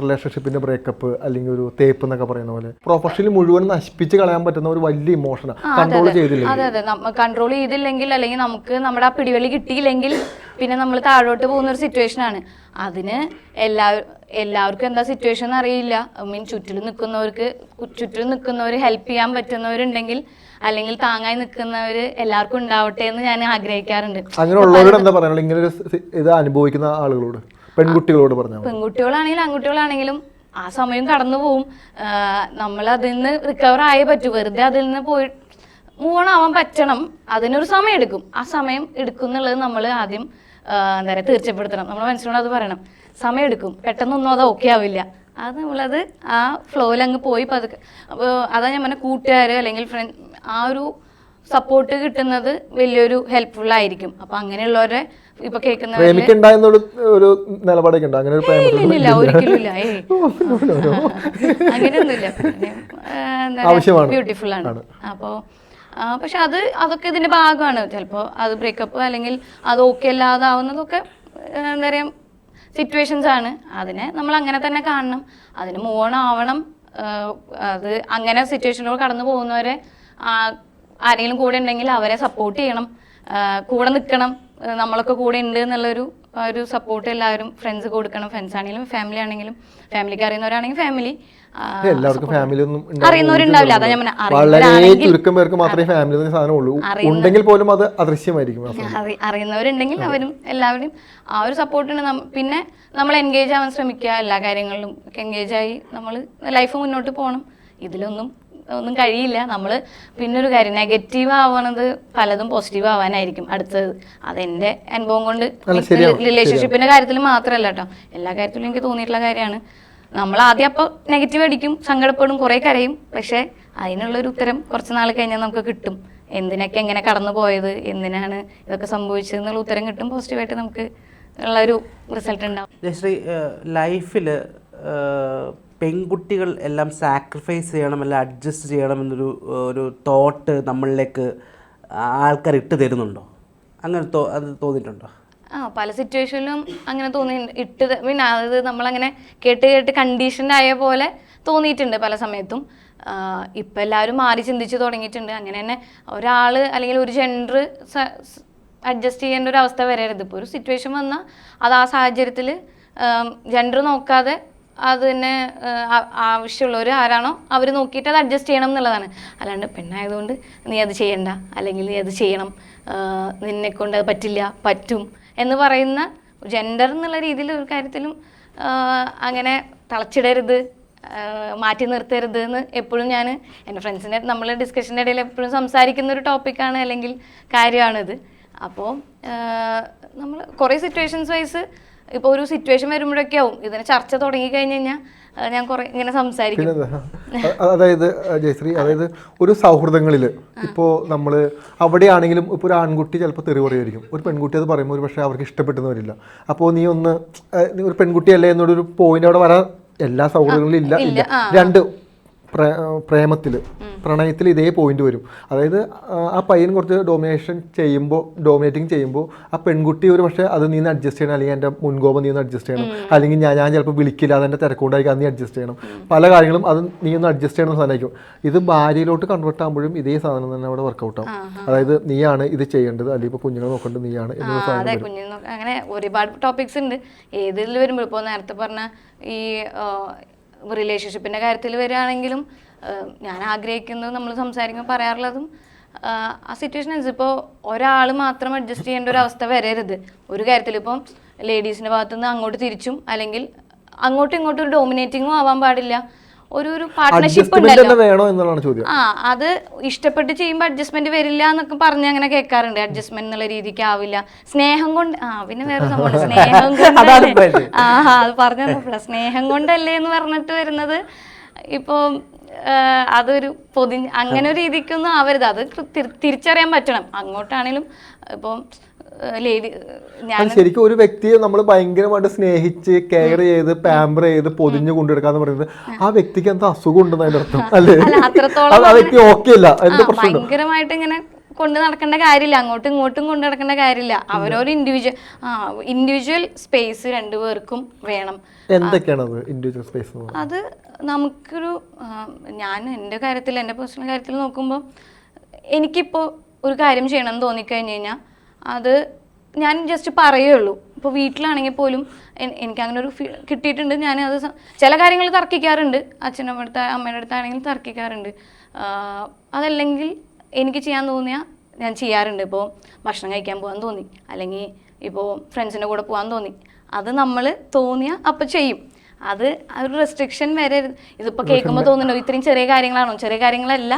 റിലേഷൻഷിപ്പിന്റെ breakup അല്ലെങ്കിൽ ഒരു തേപ്പ് എന്നൊക്കെ പറയുന്ന പോലെ. പ്രൊഫഷണലി മുഴുവൻ നശിപ്പിച്ച് കളയാൻ പറ്റുന്ന ഒരു വലിയ ഇമോഷനാണ് കൺട്രോൾ ചെയ്തില്ല? അതെ അതെ. നമ്മ കൺട്രോൾ ചെയ്തില്ലെങ്കിൽ അല്ലെങ്കിൽ നമുക്ക് നമ്മുടെ ആ പിടിവലി കിട്ടിയില്ലെങ്കിൽ പിന്നെ നമ്മൾ താഴോട്ട് പോകുന്ന ഒരു സിറ്റുവേഷൻ ആണ്. അതിന് എല്ലാ എല്ലാവർക്കും എന്താ സിറ്റുവേഷൻ അറിയില്ല. മീൻ ചുറ്റിൽ നിൽക്കുന്നവർക്ക് ചുറ്റിലും നിൽക്കുന്നവർ ഹെൽപ്പ് ചെയ്യാൻ പറ്റുന്നവരുണ്ടെങ്കിൽ അല്ലെങ്കിൽ താങ്ങായി നിൽക്കുന്നവർ എല്ലാവർക്കും ഉണ്ടാവട്ടെ എന്ന് ഞാൻ ആഗ്രഹിക്കാറുണ്ട്. അങ്ങനെയുള്ളവരോട് എന്താ പറയാനുള്ളത്? ഇങ്ങനെ ഒരു ഇത് അനുഭവിക്കുന്ന ആളുകളോട്. പെൺകുട്ടികളോട് പറഞ്ഞു പെൺകുട്ടികളാണെങ്കിലും ആൺകുട്ടികളാണെങ്കിലും ആ സമയം കടന്നു പോവും. നമ്മൾ അതിൽ നിന്ന് റിക്കവർ ആയേ പറ്റൂ. വെറുതെ അതിൽ നിന്ന് പോയി മൂവണാവാൻ പറ്റണം. അതിനൊരു സമയം എടുക്കും ആ സമയം എടുക്കും എന്നുള്ളത് നമ്മൾ ആദ്യം എന്താ പറയുക തീർച്ചപ്പെടുത്തണം. നമ്മൾ മനസ്സിനോട് അത് പറയണം. സമയം എടുക്കും പെട്ടെന്നൊന്നും അത് ഓക്കെ ആവില്ല. അത് നമ്മളത് ആ ഫ്ലോയിൽ അങ്ങ് പോയി പതുക്കെ. അപ്പോൾ അതാ ഞാൻ പറഞ്ഞ കൂട്ടുകാർ അല്ലെങ്കിൽ ഫ്രണ്ട് ആ ഒരു സപ്പോർട്ട് കിട്ടുന്നത് വലിയൊരു ഹെൽപ്ഫുൾ ആയിരിക്കും. അപ്പൊ അങ്ങനെയുള്ളവരെ ഇപ്പൊ കേൾക്കുന്ന ഒരു നിലപാടൊക്കെ ഉണ്ട്. അങ്ങനെ ഒരു ഇല്ല ഒരിക്കലും അങ്ങനെയൊന്നുമില്ല. ആവശ്യമാണ്. ബ്യൂട്ടിഫുൾ ആണ്. അപ്പോൾ പക്ഷെ അത് അതൊക്കെ ഇതിന്റെ ഭാഗമാണ്. ചിലപ്പോൾ അത് ബ്രേക്കപ്പ് അല്ലെങ്കിൽ അത് ഓക്കെ അല്ലാതാവുന്നതൊക്കെ ആവുന്നതൊക്കെ എന്താ പറയുക സിറ്റുവേഷൻസ് ആണ്. അതിനെ നമ്മൾ അങ്ങനെ തന്നെ കാണണം. അതിന് മൂവ് ഓൺ ആവണം. അത് അങ്ങനെ സിറ്റുവേഷനിലൂടെ കടന്നു പോകുന്നവരെ ആരെങ്കിലും കൂടെ ഉണ്ടെങ്കിൽ അവരെ സപ്പോർട്ട് ചെയ്യണം. കൂടെ നിൽക്കണം. നമ്മളൊക്കെ കൂടെ ഉണ്ട് എന്നുള്ളൊരു ഒരു സപ്പോർട്ട് എല്ലാവരും ഫ്രണ്ട്സ് കൊടുക്കണം. ഫ്രണ്ട്സ് ആണെങ്കിലും ഫാമിലി ആണെങ്കിലും ഫാമിലിക്ക് അറിയുന്നവരാണെങ്കിൽ ഫാമിലി എല്ലാവർക്കും ഫാമിലി ഒന്നും അറിയുന്നവരുണ്ടാവില്ല. അതാ ഞാൻ വളരെ അറിയുന്നവരാണെങ്കിൽ ചുരുക്കം പേർക്ക് മാത്രമേ ഫാമിലി എന്ന സാധനം ഉള്ളൂ. ഉണ്ടെങ്കിൽ പോലും അത് അദൃശ്യമായിരിക്കും. അറിയുന്നവരുണ്ടെങ്കിൽ അവരും എല്ലാവരും ആ ഒരു സപ്പോർട്ടിന് പിന്നെ നമ്മൾ എൻഗേജ് ആവാൻ ശ്രമിക്കുക. എല്ലാ കാര്യങ്ങളിലും എൻഗേജ് ആയി നമ്മൾ ലൈഫ് മുന്നോട്ട് പോകണം. ഇതിലൊന്നും ഒന്നും കഴിയില്ല. നമ്മൾ പിന്നൊരു ഒരു കാര്യം നെഗറ്റീവ് ആവണത് പലതും പോസിറ്റീവ് ആവാനായിരിക്കും. അടുത്തത് അതെന്റെ അനുഭവം കൊണ്ട് റിലേഷൻഷിപ്പിന്റെ കാര്യത്തിൽ മാത്രമല്ല കേട്ടോ എല്ലാ കാര്യത്തിലും എനിക്ക് തോന്നിയിട്ടുള്ള കാര്യമാണ്. നമ്മൾ ആദ്യം അപ്പോൾ നെഗറ്റീവ് അടിക്കും സങ്കടപ്പെടും കുറേ കരയും. പക്ഷേ അതിനുള്ളൊരു ഉത്തരം കുറച്ച് നാൾ കഴിഞ്ഞാൽ നമുക്ക് കിട്ടും. എന്തിനൊക്കെ എങ്ങനെ കടന്നു പോയത് എന്തിനാണ് ഇതൊക്കെ സംഭവിച്ചത് എന്നുള്ള ഉത്തരം കിട്ടും. പോസിറ്റീവായിട്ട് നമുക്ക് ഉള്ള ഒരു റിസൾട്ട് ഉണ്ടാവും. ലൈഫിൽ പെൺകുട്ടികൾ എല്ലാം സാക്രിഫൈസ് ചെയ്യണം എല്ലാം അഡ്ജസ്റ്റ് ചെയ്യണം എന്നൊരു ഒരു തോട്ട് നമ്മളിലേക്ക് ആൾക്കാർ ഇട്ട് തരുന്നുണ്ടോ? അങ്ങനെ അത് തോന്നിയിട്ടുണ്ടോ? ആ പല സിറ്റുവേഷനിലും അങ്ങനെ തോന്നി ഇട്ട് മീൻ അത് നമ്മളങ്ങനെ കേട്ട് കേട്ട് കണ്ടീഷൻഡ് ആയ പോലെ തോന്നിയിട്ടുണ്ട് പല സമയത്തും. ഇപ്പം എല്ലാവരും മാറി ചിന്തിച്ച് തുടങ്ങിയിട്ടുണ്ട്. അങ്ങനെ തന്നെ ഒരാൾ അല്ലെങ്കിൽ ഒരു ജെൻഡർ അഡ്ജസ്റ്റ് ചെയ്യേണ്ട ഒരു അവസ്ഥ വരരുത്. ഇപ്പോൾ ഒരു സിറ്റുവേഷൻ വന്നാൽ അത് ആ സാഹചര്യത്തിൽ ജെൻഡർ നോക്കാതെ അതിനെ ആവശ്യമുള്ളവർ ആരാണോ അവർ നോക്കിയിട്ട് അത് അഡ്ജസ്റ്റ് ചെയ്യണം എന്നുള്ളതാണ്. അല്ലാണ്ട് പെണ്ണായതുകൊണ്ട് നീ അത് ചെയ്യണ്ട. അല്ലെങ്കിൽ നീ അത് ചെയ്യണം. നിന്നെ കൊണ്ട് അത് പറ്റില്ല പറ്റും എന്ന് പറയുന്ന ജെൻഡർ എന്നുള്ള രീതിയിൽ ഒരു കാര്യത്തിലും അങ്ങനെ തളച്ചിടരുത് മാറ്റി നിർത്തരുത് എന്ന് എപ്പോഴും ഞാൻ എന്റെ ഫ്രണ്ട്സിന്റെ നമ്മൾ ഡിസ്കഷന്റെ ഇടയിൽ എപ്പോഴും സംസാരിക്കുന്ന ഒരു ടോപ്പിക്കാണ് അല്ലെങ്കിൽ കാര്യമാണിത്. അപ്പോൾ നമ്മൾ കുറേ സിറ്റുവേഷൻസ് വൈസ് ഇപ്പോൾ ഒരു സിറ്റുവേഷൻ വരുമ്പോഴൊക്കെ ആവും. ഇതിന് ചർച്ച തുടങ്ങി കഴിഞ്ഞ് കഴിഞ്ഞാൽ ഞാൻ കുറേ ഇങ്ങനെ സംസാരിക്കും. അതായത് ജയശ്രീ അതായത് ഒരു സൗഹൃദങ്ങളിൽ ഇപ്പോൾ നമ്മൾ അവിടെയാണെങ്കിലും ഇപ്പോൾ ഒരു ആൺകുട്ടി ചിലപ്പോൾ തെറി പറയുമായിരിക്കും ഒരു പെൺകുട്ടി അത് പറയുമ്പോൾ ഒരു പക്ഷേ അവർക്ക് ഇഷ്ടപ്പെട്ടെന്ന് വരില്ല അപ്പോൾ നീ ഒന്ന് ഒരു പെൺകുട്ടിയല്ലേ എന്നോടൊരു പോയിന്റ് അവിടെ വരാൻ എല്ലാ സൗഹൃദങ്ങളിലും ഇല്ല ഇല്ല രണ്ട് പ്രേമത്തിൽ പ്രണയത്തിൽ ഇതേ പോയിന്റ് വരും. അതായത് ആ, പയ്യൻ കുറച്ച് ഡോമിനേഷൻ ചെയ്യുമ്പോൾ ഡോമിനേറ്റിംഗ് ചെയ്യുമ്പോൾ ആ പെൺകുട്ടി ഒരു പക്ഷേ അത് നീന്ന് അഡ്ജസ്റ്റ് ചെയ്യണം അല്ലെങ്കിൽ എന്റെ മുൻകോപം നീ ഒന്ന് അഡ്ജസ്റ്റ് ചെയ്യണം. അല്ലെങ്കിൽ ഞാൻ ഞാൻ ചിലപ്പോൾ വിളിക്കില്ല അതെന്റെ തിരക്കുണ്ടായിരിക്കും അത് നീ അഡ്ജസ്റ്റ് ചെയ്യണം. പല കാര്യങ്ങളും അത് നീ ഒന്ന് അഡ്ജസ്റ്റ് ചെയ്യണം സാധനമായിരിക്കും. ഇത് ഭാര്യയിലോട്ട് കൺവേർട്ട് ആകുമ്പോഴും ഇതേ സാധനം തന്നെ അവിടെ വർക്കൗട്ട് ആവും. അതായത് നീയാണ് ഇത് ചെയ്യേണ്ടത് അല്ലെങ്കിൽ ഇപ്പോൾ കുഞ്ഞുങ്ങളെ നോക്കേണ്ടത് നീയാണ് ആ എന്നുള്ള സാധനം അങ്ങനെ ഒരുപാട് ടോപ്പിക്സ് ഉണ്ട്. ഏതിൽ വരുമ്പോൾ ഇപ്പോൾ നേരത്തെ പറഞ്ഞ ഈ റിലേഷൻഷിപ്പിന്റെ കാര്യത്തിൽ വരികയാണെങ്കിലും ഞാൻ ആഗ്രഹിക്കുന്നത് നമ്മൾ സംസാരിക്കുമ്പോൾ പറയാറുള്ളതും ആ സിറ്റുവേഷൻ അനുസരിച്ച് ഇപ്പോൾ ഒരാൾ മാത്രം അഡ്ജസ്റ്റ് ചെയ്യേണ്ട ഒരു അവസ്ഥ വരരുത്. ഒരു കാര്യത്തിൽ ഇപ്പം ലേഡീസിന്റെ ഭാഗത്തുനിന്ന് അങ്ങോട്ട് തിരിച്ചും അല്ലെങ്കിൽ അങ്ങോട്ടും ഇങ്ങോട്ടും ഒരു ഡോമിനേറ്റിങ്ങും ആവാൻ പാടില്ല. ഒരു ഒരു പാർട്ട്ണർഷിപ്പ് ഉണ്ടല്ലോ. ആ അത് ഇഷ്ടപ്പെട്ട് ചെയ്യുമ്പോൾ അഡ്ജസ്റ്റ്മെന്റ് വരില്ല എന്നൊക്കെ പറഞ്ഞ് അങ്ങനെ കേൾക്കാറുണ്ട്. അഡ്ജസ്റ്റ്മെന്റ് എന്നുള്ള രീതിക്ക് ആവില്ല. സ്നേഹം കൊണ്ട് ആ പിന്നെ വേറെ സംഭവം സ്നേഹം കൊണ്ട്. ആ അത് പറഞ്ഞപ്പോഴ സ്നേഹം കൊണ്ടല്ലേ എന്ന് പറഞ്ഞിട്ട് വരുന്നത്. ഇപ്പൊ അതൊരു പൊതി അങ്ങനെ ഒരു രീതിക്കൊന്നും ആവരുത്. അത് തിരിച്ചറിയാൻ പറ്റണം. അങ്ങോട്ടാണെങ്കിലും ഇപ്പം ലേഡി ഞാൻ ശരിക്കും ഒരു വ്യക്തിയെ നമ്മൾ ഭയങ്കരമായിട്ട് സ്നേഹിച്ച് കെയർ ചെയ്ത് പാമ്പർ ചെയ്ത് പൊതിഞ്ഞു കൊണ്ടെടുക്കാന്ന് പറയുന്നത് ആ വ്യക്തിക്ക് എന്താ അസുഖം ഉണ്ടെന്ന് അതിന്റെ അർത്ഥം? അല്ലേ? ആ വ്യക്തി ഓക്കെ അല്ല. എന്താ പ്രശ്നം ഭയങ്കരമായിട്ട് ഇങ്ങനെ കൊണ്ട് നടക്കേണ്ട കാര്യമില്ല. അങ്ങോട്ടും ഇങ്ങോട്ടും കൊണ്ട് നടക്കേണ്ട കാര്യമില്ല. അവരോട് ഇൻഡിവിജ്വൽ ആ ഇൻഡിവിജ്വൽ സ്പേസ് രണ്ടുപേർക്കും വേണം. എന്തൊക്കെയാണ് ഇൻഡിവിജ്വൽ സ്പേസ് അത് നമുക്കൊരു ഞാൻ എന്റെ കാര്യത്തിൽ എന്റെ പേഴ്സണൽ കാര്യത്തിൽ നോക്കുമ്പോൾ എനിക്കിപ്പോൾ ഒരു കാര്യം ചെയ്യണം എന്ന് തോന്നിക്കഴിഞ്ഞ് കഴിഞ്ഞാൽ അത് ഞാൻ ജസ്റ്റ് പറയുള്ളൂ. ഇപ്പോൾ വീട്ടിലാണെങ്കിൽ പോലും എനിക്ക് അങ്ങനെ ഒരു കിട്ടിയിട്ടുണ്ട്. ഞാൻ അത് ചില കാര്യങ്ങൾ തർക്കിക്കാറുണ്ട്. അച്ഛനമ്മ അടുത്ത് അമ്മയുടെ അടുത്താണെങ്കിൽ തർക്കിക്കാറുണ്ട്. അതല്ലെങ്കിൽ എനിക്ക് ചെയ്യാൻ തോന്നിയ ഞാൻ ചെയ്യാറുണ്ട്. ഇപ്പോൾ ഭക്ഷണം കഴിക്കാൻ പോകാൻ തോന്നി. അല്ലെങ്കിൽ ഇപ്പോൾ ഫ്രണ്ട്സിന്റെ കൂടെ പോകാൻ തോന്നി. അത് നമ്മൾ തോന്നിയാൽ അപ്പം ചെയ്യും. അത് ആ ഒരു റെസ്ട്രിക്ഷൻ വരെ ഇതിപ്പോ കേൾക്കുമ്പോൾ തോന്നുന്നുണ്ടോ? ഇത്രയും ചെറിയ കാര്യങ്ങളാണോ? ചെറിയ കാര്യങ്ങളല്ല.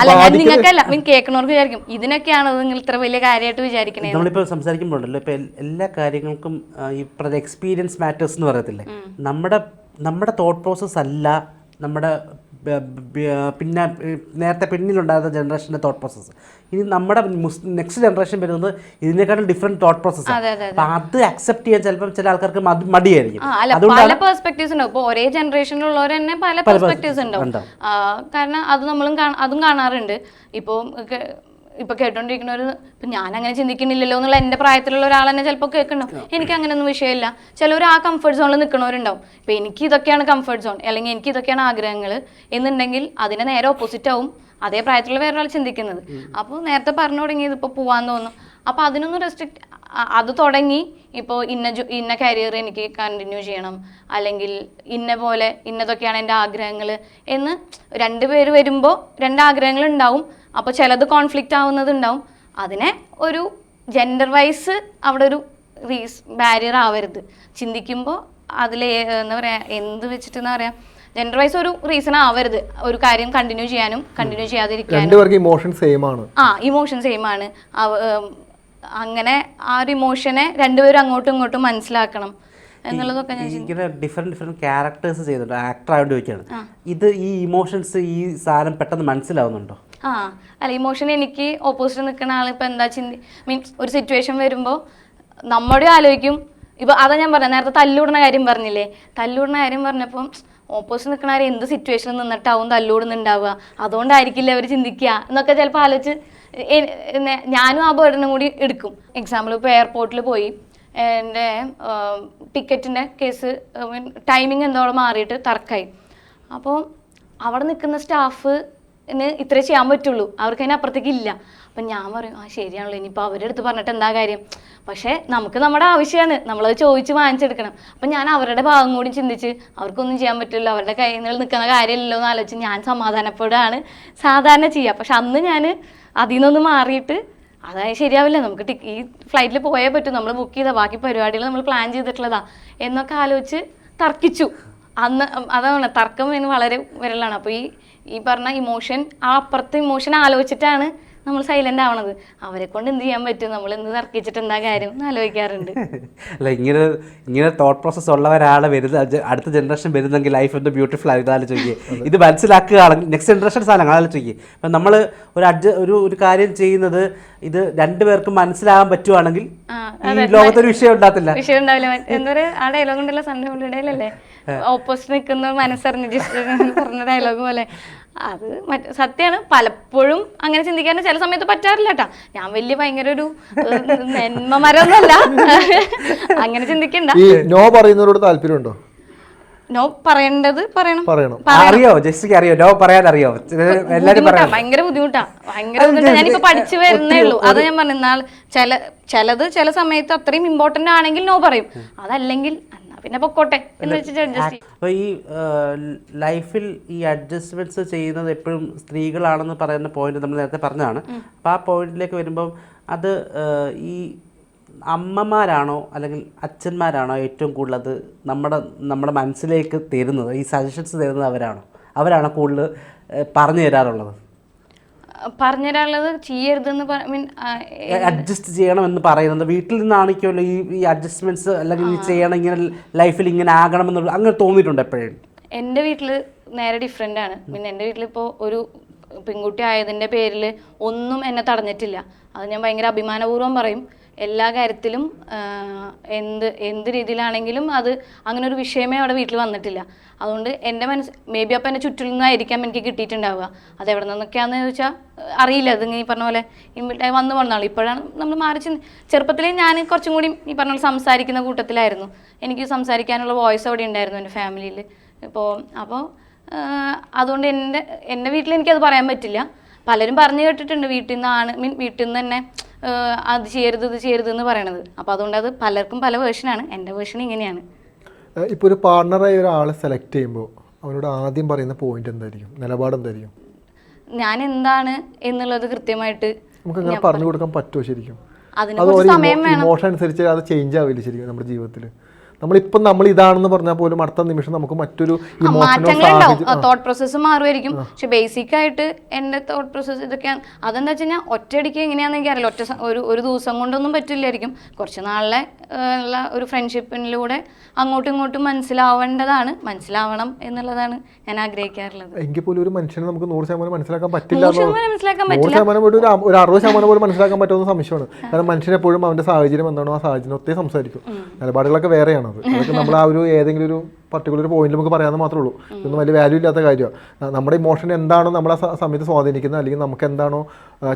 അല്ല, ഞാൻ നിങ്ങൾക്കല്ല കേൾക്കണവർക്ക് വിചാരിക്കും. ഇതിനൊക്കെയാണ് നിങ്ങൾ ഇത്ര വലിയ കാര്യമായിട്ട് വിചാരിക്കണേ? നമ്മളിപ്പോൾ സംസാരിക്കുമ്പോഴല്ലോ ഇപ്പോൾ എല്ലാ കാര്യങ്ങൾക്കും ഈ എക്സ്പീരിയൻസ് മാറ്റേഴ്സ് എന്ന് പറയത്തില്ലേ? നമ്മുടെ നമ്മുടെ തോട്ട് പ്രോസസ്സ് അല്ല നമ്മുടെ പിന്നെ നേരത്തെ പിന്നിലുണ്ടായിരുന്ന ജനറേഷന്റെ തോട്ട് പ്രോസസ്സ് ഇനി നമ്മുടെ നെക്സ്റ്റ് ജനറേഷൻ വരുന്നത് ഇതിനേക്കാളും ഡിഫറെന്റ് തോട്ട് പ്രോസസ്സ് അപ്പം അത് അക്സെപ്റ്റ് ചെയ്യാൻ ചിലപ്പം ചില ആൾക്കാർക്ക് മടിയായിരിക്കും. പല പെർസ്പെക്ടീവ്സ് ഉണ്ടാവും. ഇപ്പോൾ ഒരേ ജനറേഷനിലുള്ളവർ തന്നെ പല പെർസ്പെക്ടീവ്സ് ഉണ്ടാവും. ഉണ്ടാവും. കാരണം അത് നമ്മളും അതും കാണാറുണ്ട്. ഇപ്പോൾ ഇപ്പൊ കേട്ടോണ്ടിരിക്കുന്നവർ ഇപ്പൊ ഞാൻ അങ്ങനെ ചിന്തിക്കുന്നില്ലല്ലോ എന്നുള്ള എന്റെ പ്രായത്തിലുള്ള ഒരാൾ തന്നെ ചിലപ്പോൾ കേൾക്കണം എനിക്ക് അങ്ങനെയൊന്നും വിഷയമില്ല. ചിലവർ ആ കംഫർട്ട് സോണിൽ നിൽക്കുന്നവരുണ്ടാവും ഇപ്പൊ എനിക്ക് ഇതൊക്കെയാണ് കംഫർട്ട് സോൺ അല്ലെങ്കിൽ എനിക്ക് ഇതൊക്കെയാണ് ആഗ്രഹങ്ങൾ എന്നുണ്ടെങ്കിൽ അതിന് നേരെ ഓപ്പോസിറ്റ് ആവും. അതേ പ്രായത്തിലുള്ള വേറൊരാൾ ചിന്തിക്കുന്നത്. അപ്പോൾ നേരത്തെ പറഞ്ഞു തുടങ്ങിയത് ഇപ്പോൾ പോവാൻ തോന്നും അപ്പോൾ അതിനൊന്നും റെസ്ട്രിക്ട് അത് തുടങ്ങി. ഇപ്പോൾ ഇന്ന ജോ ഇന്ന കരിയർ എനിക്ക് കണ്ടിന്യൂ ചെയ്യണം. അല്ലെങ്കിൽ ഇന്ന പോലെ ഇന്നതൊക്കെയാണ് എന്റെ ആഗ്രഹങ്ങൾ എന്ന് രണ്ട് പേര് വരുമ്പോൾ രണ്ട് ആഗ്രഹങ്ങൾ ഉണ്ടാവും അപ്പോൾ ചിലത് കോൺഫ്ലിക്റ്റ് ആവുന്നത് ഉണ്ടാവും അതിനെ ഒരു ജെൻഡർ വൈസ് അവിടെ ഒരു റീസ് ബാരിയർ ആവരുത്. ചിന്തിക്കുമ്പോൾ അതിൽ എന്താ പറയുക എന്ത് വെച്ചിട്ട് എന്താ പറയുക ജെൻഡർ വൈസ് ഒരു റീസൺ ആവരുത്. ഒരു കാര്യം കണ്ടിന്യൂ ചെയ്യാനും കണ്ടിന്യൂ ചെയ്യാതിരിക്കാനും. ഇമോഷൻ സെയിം ആണ്. ആ ഇമോഷൻ സെയിം ആണ്. അങ്ങനെ ആ ഒരു ഇമോഷനെ രണ്ടുപേരും അങ്ങോട്ടും ഇങ്ങോട്ടും മനസ്സിലാക്കണം എന്നുള്ളതൊക്കെ ഞാൻ ഇങ്ങനെ ഡിഫറെന്റ് ഡിഫറെന്റ് ക്യാരക്ടേഴ്സ് ചെയ്യുന്നുണ്ട്. ആക്ടർ ആയതുകൊണ്ട് ചോദിക്കുകയാണ് ഇത് ഈ ഇമോഷൻസ് ഈ സാധനം പെട്ടെന്ന് മനസ്സിലാവുന്നുണ്ടോ? ആ അല്ല ഇമോഷൻ എനിക്ക് ഓപ്പോസിറ്റ് നിൽക്കുന്ന ഇപ്പം എന്താ ചിന്തി മീൻസ് ഒരു സിറ്റുവേഷൻ വരുമ്പോൾ നമ്മുടെ ആലോചിക്കും. ഇപ്പോൾ അതാ ഞാൻ പറഞ്ഞത് നേരത്തെ തല്ലൂടുന്ന കാര്യം പറഞ്ഞില്ലേ? തല്ലൂടുന്ന കാര്യം പറഞ്ഞപ്പം ഓപ്പോസിറ്റ് നിൽക്കണവർ എന്ത് സിറ്റുവേഷനിൽ നിന്നിട്ടാവും തല്ലൂടുന്നുണ്ടാവുക അതുകൊണ്ടായിരിക്കില്ല അവർ ചിന്തിക്കുക എന്നൊക്കെ ചിലപ്പോൾ ആലോചിച്ച് ഞാനും ആ ബേർഡനും കൂടി എടുക്കും. എക്സാമ്പിൾ ഇപ്പോൾ എയർപോർട്ടിൽ പോയി എന്റെ ടിക്കറ്റിന്റെ കേസ് ടൈമിംഗ് എന്തോളം മാറിയിട്ട് തർക്കമായി അപ്പോൾ അവിടെ നിൽക്കുന്ന സ്റ്റാഫിന് ഇത്രേ ചെയ്യാൻ പറ്റുള്ളൂ. അവർക്ക് അതിന് അപ്പുറത്തേക്ക് ഇല്ല. അപ്പം ഞാൻ പറയും ആ ശരിയാണല്ലോ. ഇനിയിപ്പോൾ അവരുടെ അടുത്ത് പറഞ്ഞിട്ട് എന്താ കാര്യം? പക്ഷേ നമുക്ക് നമ്മുടെ ആവശ്യമാണ് നമ്മളത് ചോദിച്ച് വാങ്ങിച്ചെടുക്കണം. അപ്പം ഞാൻ അവരുടെ ഭാഗം കൂടി ചിന്തിച്ച് അവർക്കൊന്നും ചെയ്യാൻ പറ്റില്ല അവരുടെ കയ്യിൽ നിന്ന് നിൽക്കുന്ന കാര്യമില്ലല്ലോ എന്ന് ആലോചിച്ച് ഞാൻ സമാധാനപ്പെടുകയാണ് സാധാരണ ചെയ്യുക പക്ഷെ അന്ന് ഞാൻ അതിൽ നിന്നൊന്ന് മാറിയിട്ട് അതായത് ശരിയാവില്ല. നമുക്ക് ടിക്ക് ഈ ഫ്ലൈറ്റിൽ പോയേ പറ്റും. നമ്മൾ ബുക്ക് ചെയ്ത ബാക്കി പരിപാടികൾ നമ്മൾ പ്ലാൻ ചെയ്തിട്ടുള്ളതാ. എന്നൊക്കെ ആലോചിച്ച് തർക്കിച്ചു. അന്ന് അതാണ് തർക്കം എന്ന് വളരെ വിരലാണ്. അപ്പോൾ ഈ ഈ പറഞ്ഞ ഇമോഷൻ ആ അപ്പുറത്തെ ഇമോഷൻ ആലോചിച്ചിട്ടാണ് നമ്മൾ സൈലന്റ് ആവണത്. അവരെ കൊണ്ട് എന്ത് ചെയ്യാൻ പറ്റും? നമ്മൾ എന്ത് തർക്കിച്ചിട്ട് എന്താ കാര്യം എന്ന് ആലോചിക്കാറുണ്ട്. അല്ല ഇങ്ങനെ ഇങ്ങനെ തോട്ട് പ്രോസസ് ഉള്ള ഒരാളെ വരുന്ന അടുത്ത ജനറേഷൻ വരുന്നെങ്കിൽ ലൈഫ് എന്ത് ബ്യൂട്ടിഫുൾ ആയി ആലോചിക്കുക ചോദിക്കുക ഇത് മനസ്സിലാക്കുകയാണെങ്കിൽ നെക്സ്റ്റ് ജനറേഷൻ സാധനങ്ങൾ ആലോചിക്കുക അപ്പം നമ്മൾ ഒരു അഡ്ജ ഒരു ഒരു കാര്യം ചെയ്യുന്നത് ഇത് രണ്ടുപേർക്കും മനസ്സിലാകാൻ പറ്റുവാണെങ്കിൽ ലോകത്തൊരു വിഷയം ഉണ്ടാകത്തില്ല. വിഷയം ഉണ്ടാവില്ല. എന്താ പറയുക ആ ഡയലോഗ് ഉണ്ടല്ലോ സൺഡേ ഹോളിഡേയിലല്ലേ ഓപ്പോസിറ്റ് നിൽക്കുന്ന മനസ്സറിഞ്ഞ് ജിസ്റ്റ് പറഞ്ഞ ഡയലോഗ് പോലെ. അത് മറ്റേ സത്യമാണ് പലപ്പോഴും അങ്ങനെ ചിന്തിക്കാൻ ചില സമയത്ത് പറ്റാറില്ല കേട്ടാ ഞാൻ വലിയ ഭയങ്കര ഒരു നെന്മമരൊന്നല്ല അങ്ങനെ ചിന്തിക്കണ്ട. നോ പറയുന്നവരോട് താല്പര്യമുണ്ടോ? നോ പറയേണ്ടത് പറയണം. അറിയോ? ജസ്റ്റ് അറിയോ? നോ പറയാൻ അറിയോ? ബുദ്ധിമുട്ടാ ഭയങ്കര ബുദ്ധിമുട്ടാ. ഭയങ്കര ബുദ്ധിമുട്ടാ. ഞാനിപ്പോ പഠിച്ചു വരുന്നേ ഉള്ളൂ. അത് ഞാൻ പറഞ്ഞു നാൾ ചില ചിലത് ചില സമയത്ത് അത്രയും ഇമ്പോർട്ടന്റ് ആണെങ്കിൽ നോ പറയും. അതല്ലെങ്കിൽ പിന്നെ പൊക്കോട്ടെ എന്ന് വെച്ചിട്ട് അഡ്ജസ്റ്റ് അപ്പോൾ ഈ ലൈഫിൽ ഈ അഡ്ജസ്റ്റ്മെന്റ്സ് ചെയ്യുന്നത് എപ്പോഴും സ്ത്രീകളാണെന്ന് പറയുന്ന പോയിന്റ് നമ്മൾ നേരത്തെ പറഞ്ഞതാണ്. അപ്പോൾ ആ പോയിന്റിലേക്ക് വരുമ്പം അത് ഈ അമ്മമാരാണോ അല്ലെങ്കിൽ അച്ഛന്മാരാണോ ഏറ്റവും കൂടുതൽ അത് നമ്മുടെ നമ്മുടെ മനസ്സിലേക്ക് തരുന്നത് ഈ സജഷൻസ് തരുന്നത് അവരാണോ? അവരാണോ കൂടുതൽ പറഞ്ഞു തരാറുള്ളത്? പറഞ്ഞുതരാനുള്ളത് ചെയ്യരുതെന്ന് മീൻ അഡ്ജസ്റ്റ് ചെയ്യണമെന്ന് പറയുന്നത്. വീട്ടിൽ നിന്നാണിക്കുമല്ലോ ഈ ഈ അഡ്ജസ്റ്റ്മെന്റ്സ് അല്ലെങ്കിൽ ചെയ്യണം ഇങ്ങനെ ലൈഫിൽ ഇങ്ങനെ ആകണം എന്നുള്ള അങ്ങനെ തോന്നിയിട്ടുണ്ട് എപ്പോഴും? എന്റെ വീട്ടിൽ നേരെ ഡിഫറെന്റ് ആണ്. പിന്നെ എന്റെ വീട്ടിലിപ്പോൾ ഒരു പെൺകുട്ടി ആയതിന്റെ പേരിൽ ഒന്നും എന്നെ തടഞ്ഞിട്ടില്ല. അത് ഞാൻ ഭയങ്കര അഭിമാനപൂർവം പറയും. എല്ലാ കാര്യത്തിലും എന്ത് എന്ത് രീതിയിലാണെങ്കിലും അത് അങ്ങനെ ഒരു വിഷയമേ അവിടെ വീട്ടിൽ വന്നിട്ടില്ല. അതുകൊണ്ട് എന്റെ മനസ്സ് മേ ബി അപ്പം എന്റെ ചുറ്റിൽ നിന്നായിരിക്കാം എനിക്ക് കിട്ടിയിട്ടുണ്ടാവുക. അത് എവിടെ നിന്നൊക്കെയാണെന്ന് ചോദിച്ചാൽ അറിയില്ല അത് ഈ പറഞ്ഞ പോലെ വന്ന് പോണതാണ്. ഇപ്പോഴാണ് നമ്മൾ മാറി ചെറുപ്പത്തിലേ ഞാൻ കുറച്ചും കൂടി ഈ പറഞ്ഞ പോലെ സംസാരിക്കുന്ന കൂട്ടത്തിലായിരുന്നു. എനിക്ക് സംസാരിക്കാനുള്ള വോയിസ് അവിടെ ഉണ്ടായിരുന്നു എന്റെ ഫാമിലിയിൽ ഇപ്പോൾ അപ്പോൾ അതുകൊണ്ട് എന്റെ എന്റെ വീട്ടിൽ എനിക്കത് പറയാൻ പറ്റില്ല. പലരും പറഞ്ഞു കേട്ടിട്ടുണ്ട് വീട്ടിൽ നിന്നാണ് മീൻ വീട്ടിൽ നിന്ന് തന്നെ അത് ചെയ്യരുത് ഇത് ചെയ്യരുത് എന്ന് പറയണത്. അപ്പോൾ അതുകൊണ്ട് അത് പലർക്കും പല വേർഷനാണ് എന്റെ വേർഷൻ ഇങ്ങനെയാണ്. ഇപ്പോൾ ഒരു പാർട്ണറായി ഒരാളെ സെലക്ട് ചെയ്യുമ്പോൾ അവനോട് ആദ്യം പറയുന്ന പോയിന്റ് എന്തായിരിക്കും? നിലപാട് എന്തായിരിക്കും? ഞാൻ എന്താണ് എന്നുള്ളത് കൃത്യമായിട്ട് നമുക്ക് അങ്ങനെ പറഞ്ഞു കൊടുക്കാൻ പറ്റുമോ ശരിക്കും? അതിനെ അത് കുറച്ച് സമയം വേണം. ഇമോഷൻ അനുസരിച്ച് അത് ചേഞ്ച് ആവില്ല ശരിക്കും നമ്മുടെ ജീവിതത്തിൽ നമ്മളിപ്പം നമ്മൾ ഇതാണെന്ന് പറഞ്ഞാൽ പോലും അടുത്ത നിമിഷം നമുക്ക് മറ്റൊരു മാറ്റങ്ങളുണ്ടാവും തോട്ട് പ്രോസസ്സ് മാറുമായിരിക്കും. പക്ഷെ ബേസിക് ആയിട്ട് എന്റെ തോട്ട് പ്രോസസ്സ് ഇതൊക്കെയാണ് അതെന്താ വെച്ച് കഴിഞ്ഞാൽ ഒറ്റയടിക്ക് എങ്ങനെയാണെന്ന് എനിക്കറിയില്ല. ഒറ്റ ഒരു ഒരു ദിവസം കൊണ്ടൊന്നും പറ്റില്ലായിരിക്കും. കുറച്ച് നാളിലെ ഉള്ള ഒരു ഫ്രണ്ട്ഷിപ്പിനിലൂടെ അങ്ങോട്ടും ഇങ്ങോട്ടും മനസ്സിലാവേണ്ടതാണ്. മനസ്സിലാവണം എന്നുള്ളതാണ് ഞാൻ ആഗ്രഹിക്കാറുള്ളത്. എങ്കിൽ പോലും ഒരു മനുഷ്യനെ നമുക്ക് നൂറ് ശതമാനം മനസ്സിലാക്കാൻ പറ്റില്ല നൂറ് ശതമാനം മനസ്സിലാക്കാൻ പറ്റില്ല. ശതമാനം ഒരു ഒരു അറുപത് ശതമാനം പോലും മനസ്സിലാക്കാൻ പറ്റുമെന്ന് സംശയമാണ്. കാരണം മനുഷ്യൻ എപ്പോഴും അവന്റെ സാഹചര്യം എന്താണോ ആ സാഹചര്യം ഒത്തേ സംസാരിക്കും. നിലപാടുകളൊക്കെ വേറെയാണ്? അത് അതൊക്കെ നമ്മൾ ആ ഒരു ഏതെങ്കിലും ഒരു പർട്ടിക്കുലർ പോയിന്റ് നമുക്ക് പറയാമെന്ന് മാത്രമേ ഉള്ളൂ. ഇതൊന്നും വലിയ വാല്യൂ ഇല്ലാത്ത കാര്യമാണ് നമ്മുടെ ഇമോഷൻ എന്താണോ നമ്മളെ സമയത്ത് സ്വാധീനിക്കുന്നത് അല്ലെങ്കിൽ നമുക്ക് എന്താണോ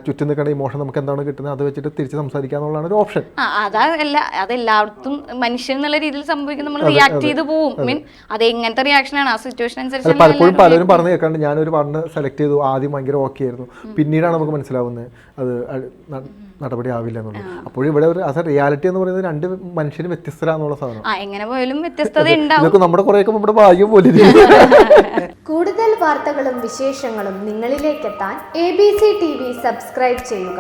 ചുറ്റും നിൽക്കുന്ന ഇമോഷൻ നമുക്ക് എന്താണോ കിട്ടുന്നത് അത് വെച്ചിട്ട് തിരിച്ച് സംസാരിക്കുക എന്നുള്ളതാണ് ഒരു ഓപ്ഷൻ ആ അതാ എല്ലാ അതെല്ലായിടത്തും മനുഷ്യൻ എന്നുള്ള രീതിയിൽ സംഭവിക്കും നമ്മൾ റിയാക്ട് ചെയ്ത് പോകും മീൻ അത് എങ്ങനത്തെ റിയാക്ഷനാണ് ആ സിറ്റുവേഷൻ അനുസരിച്ച് പലപ്പോഴും പലരും പറഞ്ഞു കേൾക്കാണ്ട് ഞാനൊരു പറഞ്ഞ് സെലക്ട് ചെയ്തു ആദ്യം ഭയങ്കര ഓക്കെ ആയിരുന്നു. പിന്നീടാണ് നമുക്ക് മനസ്സിലാവുന്നത്. അത് നടപടി ആവില്ല എന്നുള്ളത് അപ്പോഴും ഇവിടെ ഒരു അസ റിയാലിറ്റി എന്ന് പറയുന്നത് രണ്ട് മനുഷ്യരും വ്യത്യസ്തരാന്നുള്ള സാധനം. ആ എങ്ങനെ പോയാലും വ്യത്യസ്തത ഉണ്ടാവും. ഇതൊക്കെ നമ്മുടെ കുറേയൊക്കെ നമ്മുടെ ഭാഗ്യം പോലെ കൂടുതൽ വാർത്തകളും വിശേഷങ്ങളും നിങ്ങളിലേക്കെത്താൻ A B C T V subscribe ചെയ്യുക.